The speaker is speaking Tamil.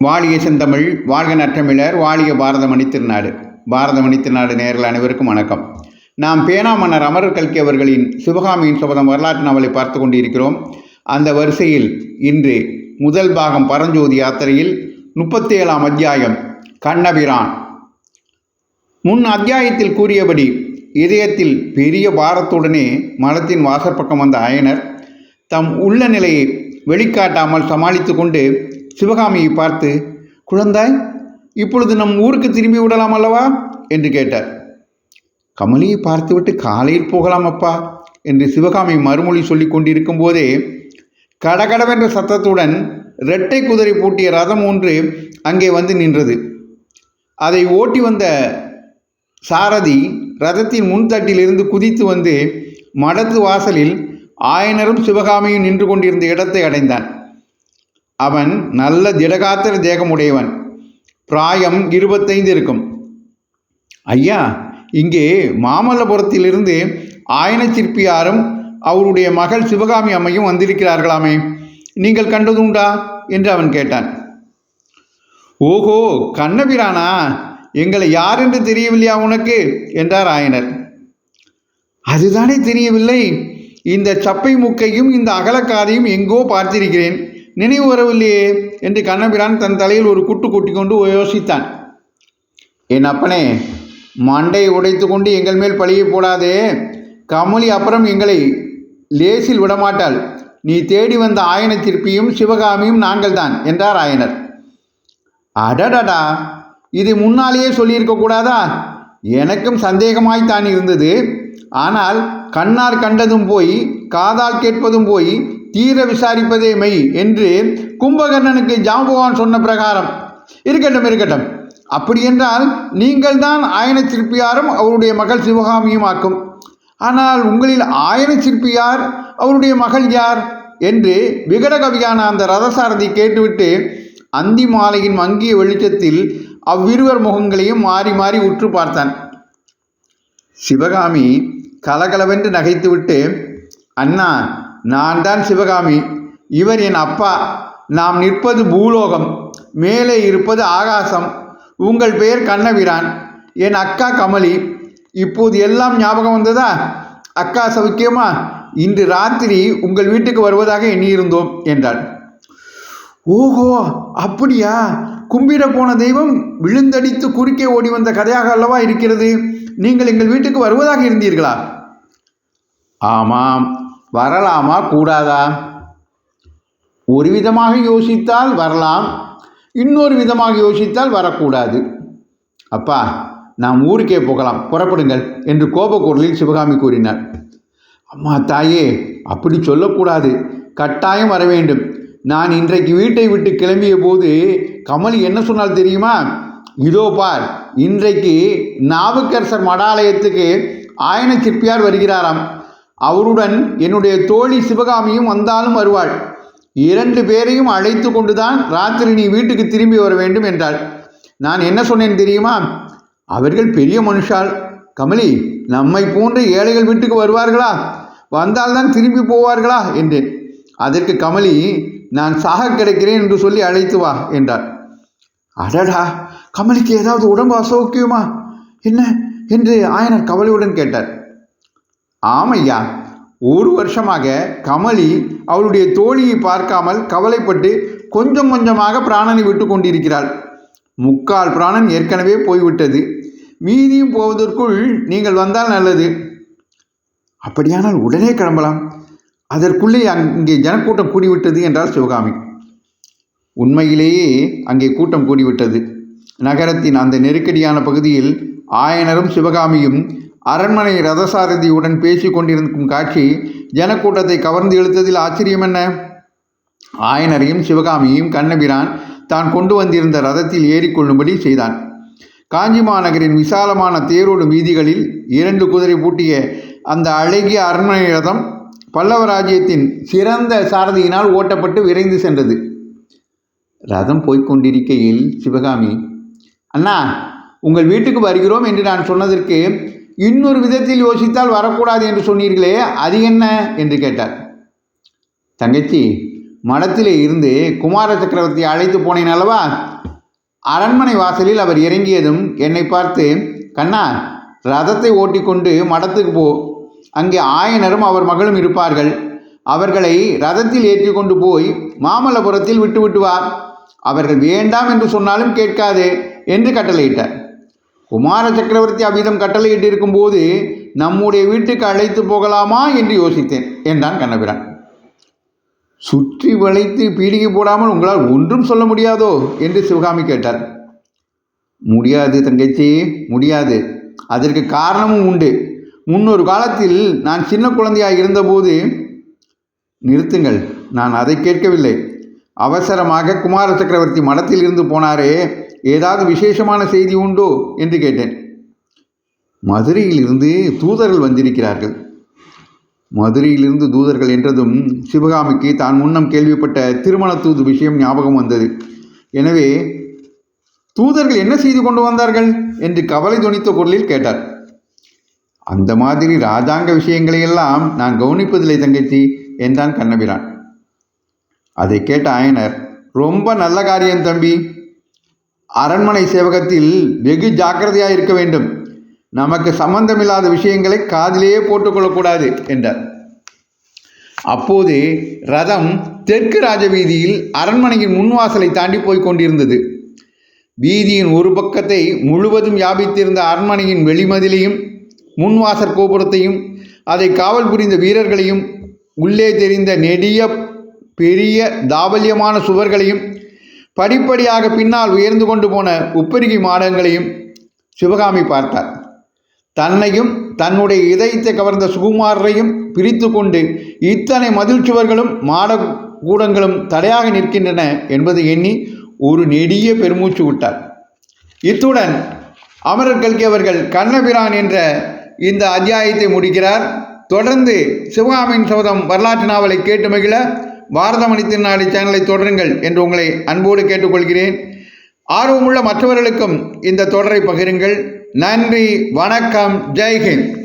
வாழிய செந்தமிழ் வாழ்க நற்றமிழர் வாழிய பாரத மணித்திருநாடு பாரத மணித்திருநாடு நேரில் அனைவருக்கும் வணக்கம். நாம் பேனா மன்னர் அமரர் கல்கி அவர்களின் சிவகாமியின் சபதம் வரலாற்று நாவலை பார்த்து கொண்டிருக்கிறோம். அந்த வரிசையில் இன்று முதல் பாகம் பரஞ்சோதி யாத்திரையில் முப்பத்தி ஏழாம் அத்தியாயம் கண்ணபிரான். முன் அத்தியாயத்தில் கூறியபடி இதயத்தில் பெரிய பாரத்துடனே மலத்தின் வாசற்பக்கம் வந்த அயனர் தம் உள்ள நிலையை வெளிக்காட்டாமல் சமாளித்து கொண்டு சிவகாமியை பார்த்து குழந்தாய் இப்பொழுது நம் ஊருக்கு திரும்பி விடலாம் அல்லவா? என்று கேட்டார். கமலியை பார்த்துவிட்டு காலையில் போகலாம் அப்பா என்று சிவகாமி மறுமொழி சொல்லி கொண்டிருக்கும் போதே கடகடவென்ற சத்தத்துடன் இரட்டை குதிரை பூட்டிய ரதம் ஒன்று அங்கே வந்து நின்றது. அதை ஓட்டி வந்த சாரதி ரதத்தின் முன்தட்டிலிருந்து குதித்து வந்து மடத்து வாசலில் ஆயனரும் சிவகாமியும் நின்று கொண்டிருந்த இடத்தை அடைந்தான். அவன் நல்ல திடகாத்திர தேகமுடையவன். பிராயம் இருபத்தைந்து இருக்கும். ஐயா இங்கே மாமல்லபுரத்திலிருந்து ஆயன சிற்பியாரும் அவருடைய மகள் சிவகாமி அம்மையும் வந்திருக்கிறார்களாமே நீங்கள் கண்டதுண்டா என்று அவன் கேட்டான். ஓஹோ கண்ணபிரானா எங்களை யார் என்று தெரியவில்லையா உனக்கு? என்றார் ஆயனர். அதுதானே தெரியவில்லை. இந்த சப்பை முக்கையும் இந்த அகலக்காதையும் எங்கோ பார்த்திருக்கிறேன். நினைவு வரவில்லையே என்று கண்ணபிரான் தன் தலையில் ஒரு குட்டு கூட்டி கொண்டு யோசித்தான். என் அப்பனே மண்டை உடைத்து கொண்டு எங்கள் மேல் பழியை போடாதே. கமலி அப்புறம் எங்களை லேசில் விடமாட்டாள். நீ தேடி வந்த ஆயன திருப்பியும் சிவகாமியும் நாங்கள்தான் என்றார் ஆயனர். அடடடா இது முன்னாலேயே சொல்லியிருக்கக்கூடாதா எனக்கும் சந்தேகமாய்த்தான் இருந்தது. ஆனால் கண்ணார் கண்டதும் போய் காதால் கேட்பதும் போய் தீர விசாரிப்பதே மெய் என்று கும்பகர்ணனுக்கு ஜாம்பவான் சொன்ன பிரகாரம். இருக்கட்டும் இருக்கட்டும். அப்படி என்றால் நீங்கள் தான் ஆயன சிற்பியாரும் அவருடைய மகள் சிவகாமியும் ஆக்கும் ஆனால் உங்களில் ஆயன சிற்பியார் அவருடைய மகள் யார் என்று விகடகவியான அந்த ரதசாரதி கேட்டுவிட்டு அந்தி மாலையின் மங்கிய வெளிச்சத்தில் அவ்விருவர் முகங்களையும் மாறி மாறி உற்று பார்த்தான். சிவகாமி கலகலவென்று நகைத்துவிட்டு அண்ணா நான் தான் சிவகாமி. இவர் என் அப்பா. நாம் நிற்பது பூலோகம். மேலே இருப்பது ஆகாசம். உங்கள் பெயர் கண்ணபிரான். என் அக்கா கமலி. இப்போது எல்லாம் ஞாபகம் வந்ததா? அக்கா சௌக்கியமா? இன்று ராத்திரி உங்கள் வீட்டுக்கு வருவதாக எண்ணியிருந்தோம் என்றாள். ஓஹோ அப்படியா? கும்பிட போன தெய்வம் விழுந்தடித்து குறுக்கே ஓடி வந்த கதையாக அல்லவா இருக்கிறது? நீங்கள் எங்கள் வீட்டுக்கு வருவதாக இருந்தீர்களா? ஆமாம் வரலாமா கூடாதா? ஒரு விதமாக யோசித்தால் வரலாம் இன்னொரு விதமாக யோசித்தால் வரக்கூடாது. அப்பா நாம் ஊருக்கே போகலாம் புறப்படுங்கள் என்று கோபக்குரலில் சிவகாமி கூறினார். அம்மா தாயே அப்படி சொல்லக்கூடாது. கட்டாயம் வர வேண்டும். நான் இன்றைக்கு வீட்டை விட்டு கிளம்பிய போது கமல் என்ன சொன்னால் தெரியுமா? இதோ பார் இன்றைக்கு நாவுக்கரசர் மடாலயத்துக்கு ஆயன சிற்பியார் வருகிறாராம். அவருடன் என்னுடைய தோழி சிவகாமியும் வந்தாலும் வருவாள். இரண்டு பேரையும் அழைத்து கொண்டுதான் ராத்திரி நீ வீட்டுக்கு திரும்பி வர வேண்டும் என்றாள். நான் என்ன சொன்னேன் தெரியுமா? அவர்கள் பெரிய மனுஷால். கமலி நம்மை போன்ற ஏழைகள் வீட்டுக்கு வருவார்களா? வந்தால்தான் திரும்பி போவார்களா? என்றேன். அதற்கு கமலி நான் சாக கிடைக்கிறேன் என்று சொல்லி அழைத்து வா என்றார் அடடா! கமலிக்கு ஏதாவது உடம்பு அசௌக்கியமா? என்ன? என்று ஆயனர் கவலையுடன் கேட்டார். ஆமையா? ஒரு வருஷமாக கமலி அவளுடைய தோழியை பார்க்காமல் கவலைப்பட்டு கொஞ்சம் கொஞ்சமாக பிராணனை விட்டு கொண்டிருக்கிறாள். முக்கால் பிராணன் ஏற்கனவே போய்விட்டது. மீதியும் போவதற்குள் நீங்கள் வந்தால் நல்லது. அப்படியானால் உடனே கிளம்பலாம். அதற்குள்ளே அங்கே ஜனக்கூட்டம் கூடிவிட்டது என்றால் சிவகாமி. உண்மையிலேயே அங்கே கூட்டம் கூடிவிட்டது. நகரத்தின் அந்த நெருக்கடியான பகுதியில் ஆயனரும் சிவகாமியும் அரண்மனை ரதசாரதியுடன் பேசி கொண்டிருக்கும் காட்சி ஜனக்கூட்டத்தை கவர்ந்து இழுத்ததில் ஆச்சரியம் என்ன? ஆயனரையும் சிவகாமியையும் கண்ணபிரான் தான் கொண்டு வந்திருந்த ரதத்தில் ஏறிக்கொள்ளும்படி செய்தான். காஞ்சி மாநகரின் விசாலமான தேரோடு வீதிகளில் இரண்டு குதிரை பூட்டிய அந்த அழகிய அரண்மனை ரதம் பல்லவ ராஜ்யத்தின் சிறந்த சாரதியினால் ஓட்டப்பட்டு விரைந்து சென்றது. ரதம் போய்க்கொண்டிருக்கையில் சிவகாமி அண்ணா உங்கள் வீட்டுக்கு வருகிறோம் என்று நான் சொன்னதற்கு இன்னொரு விதத்தில் யோசித்தால் வரக்கூடாது என்று சொன்னீர்களே அது என்ன? என்று கேட்டார். தங்கச்சி மடத்திலே இருந்து குமார சக்கரவர்த்தியை அழைத்து போனேன் அல்லவா? அரண்மனை வாசலில் அவர் இறங்கியதும் என்னை பார்த்து கண்ணா ரதத்தை ஓட்டிக்கொண்டு மடத்துக்கு போ. அங்கே ஆயனரும் அவர் மகளும் இருப்பார்கள். அவர்களை ரதத்தில் ஏற்றி கொண்டு போய் மாமல்லபுரத்தில் விட்டு விட்டு வா. அவர்கள் வேண்டாம் என்று சொன்னாலும் கேட்காதே என்று கட்டளையிட்டார். குமார சக்கரவர்த்தி அவ்விதம் கட்டளையிட்டிருக்கும் போது நம்முடைய வீட்டுக்கு அழைத்து போகலாமா என்று யோசித்தேன் என்றான் கண்ணபிரான். சுற்றி வளைத்து பீடிகை போடாமல் உங்களால் ஒன்றும் சொல்ல முடியாதோ என்று சிவகாமி கேட்டார். முடியாது தங்கச்சி முடியாது. அதற்கு காரணமும் உண்டு. முன்னொரு காலத்தில் நான் சின்ன குழந்தையாக இருந்தபோது நிறுத்துங்கள் நான் அதை கேட்கவில்லை. அவசரமாக குமார சக்கரவர்த்தி மடத்தில் இருந்து போனாரே ஏதாவது விசேஷமான செய்தி உண்டோ என்று கேட்டேன். மதுரையில் இருந்து தூதர்கள் வந்திருக்கிறார்கள். மதுரையிலிருந்து தூதர்கள் என்றதும் சிவகாமிக்கு தான் முன்னம் கேள்விப்பட்ட திருமண தூது விஷயம் ஞாபகம் வந்தது. எனவே தூதர்கள் என்ன செய்து கொண்டு வந்தார்கள் என்று கவலை துணித்த குரலில் கேட்டார். அந்த மாதிரி ராஜாங்க விஷயங்களை எல்லாம் நான் கவனிப்பதில்லை தங்கச்சி என்றான் கண்ணபிரான். அதை கேட்ட ஆயனர் ரொம்ப நல்ல காரியம் தம்பி அரண்மனை சேவகத்தில் வெகு ஜாக்கிரதையாக இருக்க வேண்டும். நமக்கு சம்பந்தமில்லாத விஷயங்களை காதிலேயே போட்டுக்கொள்ளக்கூடாது என்றார். அப்போது ரதம் தெற்கு ராஜவீதியில் அரண்மனையின் முன்வாசலை தாண்டி போய் கொண்டிருந்தது. வீதியின் ஒரு பக்கத்தை முழுவதும் வியாபித்திருந்த அரண்மனையின் வெளிமதிலையும் முன்வாசற் கோபுரத்தையும் அதை காவல் புரிந்த வீரர்களையும் உள்ளே தெரிந்த நெடிய பெரிய தாபல்யமான சுவர்களையும் படிப்படியாக பின்னால் உயர்ந்து கொண்டு போன உப்பெருகி மாடங்களையும் சிவகாமி பார்த்தார். தன்னையும் தன்னுடைய இதயத்தை கவர்ந்த சுகுமாரரையும் பிரித்து கொண்டு இத்தனை மதில் சுவர்களும் மாட கூடங்களும் தடையாக நிற்கின்றன என்பதை எண்ணி ஒரு நெடிய பெருமூச்சு விட்டார். இத்துடன் அமரர் கல்கி அவர்கள் கண்ணபிரான் என்ற இந்த அத்தியாயத்தை முடிக்கிறார். தொடர்ந்து சிவகாமியின் சபதம் வரலாற்று நாவலை கேட்டு மகிழ பாரதமணி திருநாடு சேனலை தொடருங்கள் என்று உங்களை அன்போடு கேட்டுக்கொள்கிறேன். ஆர்வமுள்ள மற்றவர்களுக்கும் இந்த தொடரை பகிருங்கள். நன்றி வணக்கம் ஜெய்ஹிந்த்